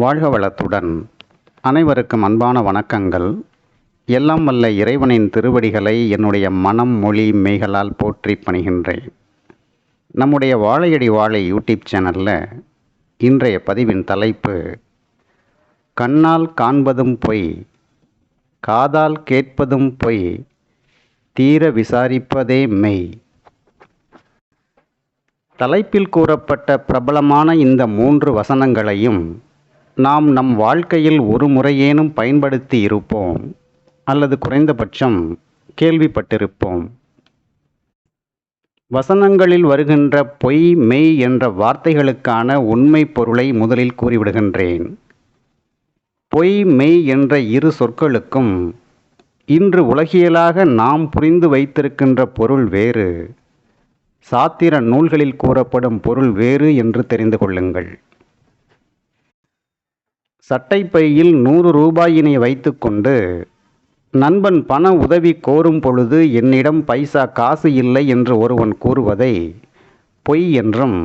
வாழ்க வளத்துடன் அனைவருக்கும் அன்பான வணக்கங்கள். எல்லாம் வல்ல இறைவனின் திருவடிகளை என்னுடைய மனம் மொழி மெய்களால் போற்றி பணிகின்றேன். நம்முடைய வாழையடி வாழை யூடியூப் சேனலில் இன்றைய பதிவின் தலைப்பு கண்ணால் காண்பதும் பொய் காதால் கேட்பதும் பொய் தீர விசாரிப்பதே மெய். தலைப்பில் கூறப்பட்ட பிரபலமான இந்த மூன்று வசனங்களையும் நாம் நம் வாழ்க்கையில் ஒரு முறையேனும் பயன்படுத்தி இருப்போம் அல்லது குறைந்தபட்சம் கேள்விப்பட்டிருப்போம். வசனங்களில் வருகின்ற பொய் மெய் என்ற வார்த்தைகளுக்கான உண்மை பொருளை முதலில் கூறிவிடுகின்றேன். பொய் மெய் என்ற இரு சொற்களுக்கும் இன்று உலகியலாக நாம் புரிந்து வைத்திருக்கின்ற பொருள் வேறு. சாத்திர நூல்களில் கூறப்படும் பொருள் வேறு என்று தெரிந்து கொள்ளுங்கள். சட்டைப்பையில் நூறு ரூபாயினை வைத்துக்கொண்டு நண்பன் பண உதவி கோரும் பொழுது என்னிடம் பைசா காசு இல்லை என்று ஒருவன் கூறுவதை பொய் என்றும்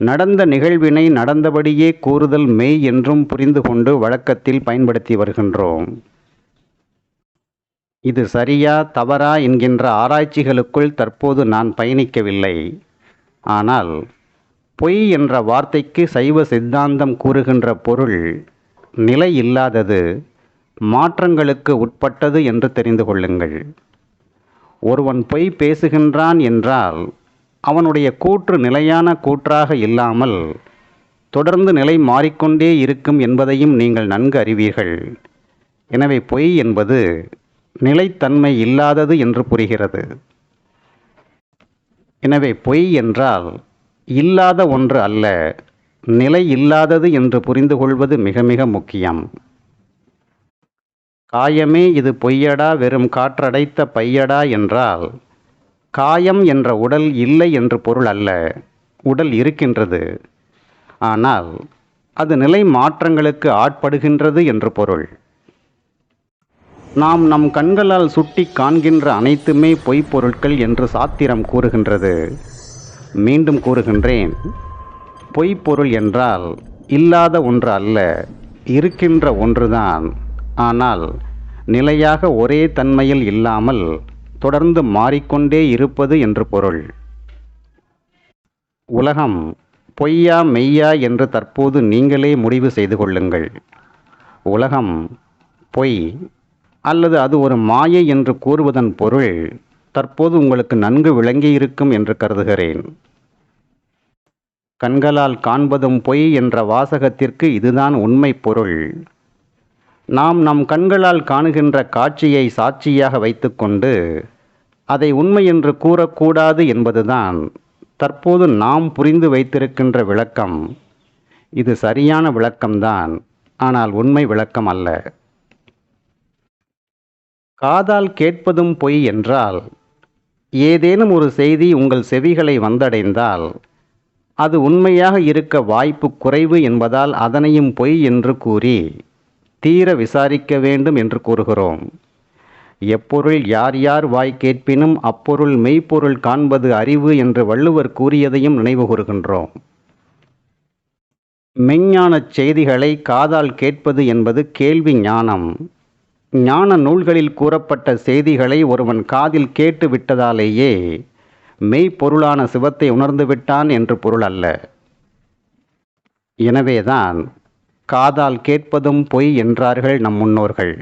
நடந்த நிகழ்வினை நடந்தபடியே கூறுதல் மெய் என்றும் புரிந்து கொண்டு வழக்கத்தில் பயன்படுத்தி வருகின்றோம். இது சரியா தவறா என்கின்ற ஆராய்ச்சிகளுக்குள் தற்போது நான் பயணிக்கவில்லை. ஆனால் பொய் என்ற வார்த்தைக்கு சைவ சித்தாந்தம் கூறுகின்ற பொருள் நிலை இல்லாதது மாற்றங்களுக்கு உட்பட்டது என்று தெரிந்து கொள்ளுங்கள். ஒருவன் பொய் பேசுகின்றான் என்றால் அவனுடைய கூற்று நிலையான கூற்றாக இல்லாமல் தொடர்ந்து நிலை மாறிக்கொண்டே இருக்கும் என்பதையும் நீங்கள் நன்கு அறிவீர்கள். எனவே பொய் என்பது நிலைத்தன்மை இல்லாதது என்று புரிகிறது. எனவே பொய் என்றால் இல்லாத ஒன்று அல்ல நிலை இல்லாதது என்று புரிந்து கொள்வது மிக மிக முக்கியம். காயமே இது பொய்யடா வெறும் காற்றடைத்த பையடா என்றால் காயம் என்ற உடல் இல்லை என்று பொருள் அல்ல உடல் இருக்கின்றது. ஆனால் அது நிலை மாற்றங்களுக்கு ஆட்படுகின்றது என்று பொருள். நாம் நம் கண்களால் சுட்டி காண்கின்ற அனைத்துமே பொய்ப்பொருட்கள் என்று சாத்திரம் கூறுகின்றது. மீண்டும் கூறுகின்றேன். பொய்ப்பொருள் என்றால் இல்லாத ஒன்று அல்ல இருக்கின்ற ஒன்றுதான். ஆனால் நிலையாக ஒரே தன்மையில் இல்லாமல் தொடர்ந்து மாறிக்கொண்டே இருப்பது என்று பொருள். உலகம் பொய்யா மெய்யா என்று தற்போது நீங்களே முடிவு செய்து கொள்ளுங்கள். உலகம் பொய் அல்லது அது ஒரு மாயை என்று கூறுவதன் பொருள் தற்போது உங்களுக்கு நன்கு விளங்கியிருக்கும் என்று கருதுகிறேன். கண்களால் காண்பதும் பொய் என்ற வாசகத்திற்கு இதுதான் உண்மை பொருள். நாம் நம் கண்களால் காணுகின்ற காட்சியை சாட்சியாக வைத்துக்கொண்டு அதை உண்மை என்று கூறக்கூடாது என்பதுதான் தற்போது நாம் புரிந்து வைத்திருக்கின்ற விளக்கம். இது சரியான விளக்கம்தான் ஆனால் உண்மை விளக்கம் அல்ல. காதால் கேட்பதும் பொய் என்றால் ஏதேனும் ஒரு செய்தி உங்கள் செவிகளை வந்தடைந்தால் அது உண்மையாக இருக்க வாய்ப்பு குறைவு என்பதால் அதனையும் பொய் என்று கூறி தீர விசாரிக்க வேண்டும் என்று கூறுகிறோம். எப்பொருள் யார் யார் வாய் கேட்பினும் அப்பொருள் மெய்ப்பொருள் காண்பது அறிவு என்று வள்ளுவர் கூறியதையும் நினைவு கூறுகின்றோம். மெஞ்ஞானச் செய்திகளை காதால் கேட்பது என்பது கேள்வி ஞானம். ஞான நூல்களில் கூறப்பட்ட செய்திகளை ஒருவன் காதில் கேட்டு விட்டதாலேயே மெய்ப்பொருளான சிவத்தை உணர்ந்து விட்டான் என்று பொருள் அல்ல. எனவேதான் காதால் கேட்பதும் பொய் என்றார்கள் நம் முன்னோர்கள்.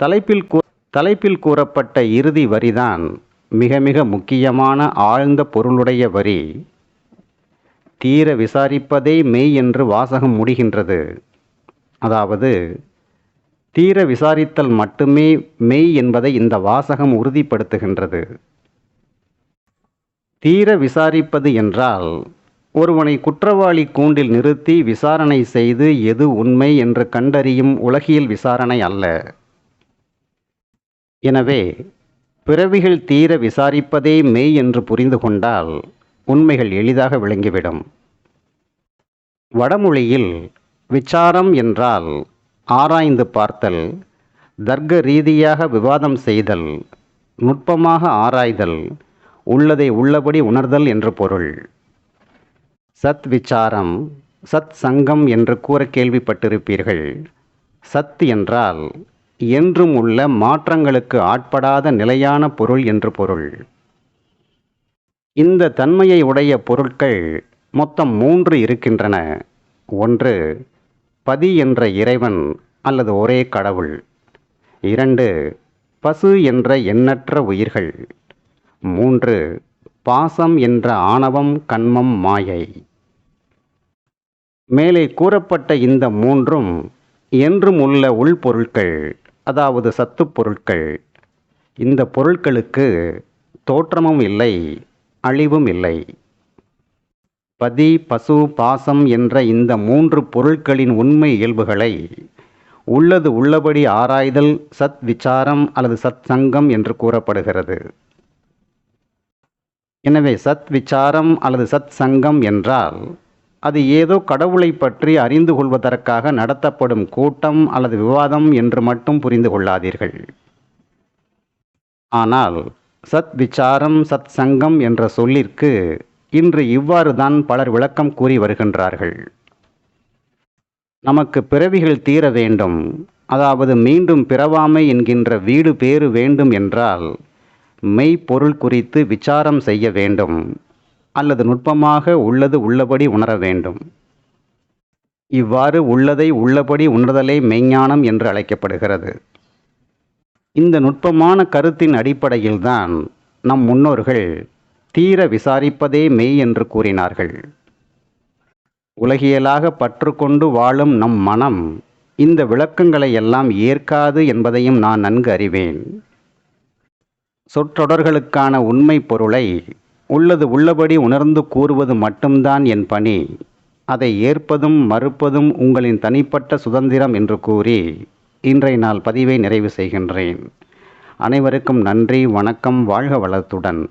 தலைப்பில் கூ தலைப்பில் கூறப்பட்ட இறுதி வரிதான் மிக மிக முக்கியமான ஆழ்ந்த பொருளுடைய வரி. தீர விசாரிப்பதே மெய் என்று வாசகம் முடிகின்றது. அதாவது தீர விசாரித்தல் மட்டுமே மெய் என்பதை இந்த வாசகம் உறுதிப்படுத்துகின்றது. தீர விசாரிப்பது என்றால் ஒருவனை குற்றவாளி கூண்டில் நிறுத்தி விசாரணை செய்து எது உண்மை என்று கண்டறியும் உலகியல் விசாரணை அல்ல. எனவே பிறவிகள் தீர விசாரிப்பதே மெய் என்று புரிந்து கொண்டால் உண்மைகள் எளிதாக விளங்கிவிடும். வடமொழியில் விசாரம் என்றால் ஆராய்ந்து பார்த்தல் தர்க்க ரீதியாக விவாதம் செய்தல் நுட்பமாக ஆராய்தல் உள்ளதை உள்ளபடி உணர்தல் என்று பொருள். சத் விசாரம் சத் சங்கம் என்று கூற கேள்விப்பட்டிருப்பீர்கள். சத் என்றால் என்றும் உள்ள மாற்றங்களுக்கு ஆட்படாத நிலையான பொருள் என்று பொருள். இந்த தன்மையை உடைய பொருட்கள் மொத்தம் மூன்று இருக்கின்றன. ஒன்று பதி என்ற இறைவன் அல்லது ஒரே கடவுள். இரண்டு பசு என்ற எண்ணற்ற உயிர்கள். மூன்று பாசம் என்ற ஆணவம் கண்மம் மாயை. மேலே கூறப்பட்ட இந்த மூன்றும் என்றும் உள்ள உள்பொருட்கள் அதாவது சத்துப் பொருட்கள் இந்த பொருட்களுக்கு தோற்றமும் இல்லை அழிவும் இல்லை. பதி பசு பாசம் என்ற இந்த மூன்று பொருட்களின் உண்மை இயல்புகளை உள்ளது உள்ளபடி ஆராய்தல் சத் விசாரம் அல்லது சத் சங்கம் என்று கூறப்படுகிறது. எனவே சத் விசாரம் அல்லது சத் சங்கம் என்றால் அது ஏதோ கடவுளை பற்றி அறிந்து கொள்வதற்காக நடத்தப்படும் கூட்டம் அல்லது விவாதம் என்று மட்டும் புரிந்து கொள்ளாதீர்கள். ஆனால் சத் விசாரம் சத் சங்கம் என்ற சொல்லிற்கு இன்று இவ்வாறு தான் பலர் விளக்கம் கூறி வருகின்றார்கள். நமக்கு பிறவிகள் தீர வேண்டும் அதாவது மீண்டும் பிறவாமை என்கின்ற வீடு பேறு வேண்டும் என்றால் மெய்ப்பொருள் குறித்து விசாரம் செய்ய வேண்டும் அல்லது நுட்பமாக உள்ளது உள்ளபடி உணர வேண்டும். இவ்வாறு உள்ளதை உள்ளபடி உணர்தலே மெய்ஞானம் என்று அழைக்கப்படுகிறது. இந்த நுட்பமான கருத்தின் அடிப்படையில்தான் நம் முன்னோர்கள் தீர விசாரிப்பதே மெய் என்று கூறினார்கள். உலகியலாக பற்றுக்கொண்டு வாழும் நம் மனம் இந்த விளக்கங்களை எல்லாம் ஏற்காது என்பதையும் நான் நன்கு அறிவேன். சொற்றொடர்களுக்கான உண்மை பொருளை உள்ளது உள்ளபடி உணர்ந்து கூறுவது மட்டும்தான் என் பணி. அதை ஏற்பதும் மறுப்பதும் உங்களின் தனிப்பட்ட சுதந்திரம் என்று கூறி இன்றைய நாள் பதிவை நிறைவு செய்கின்றேன். அனைவருக்கும் நன்றி வணக்கம் வாழ்க வளத்துடன்.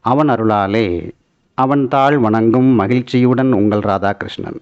அவன் அருளாலே அவன் தாழ் வணங்கும் மகிழ்ச்சியுடன் உங்கள் ராதாகிருஷ்ணன்.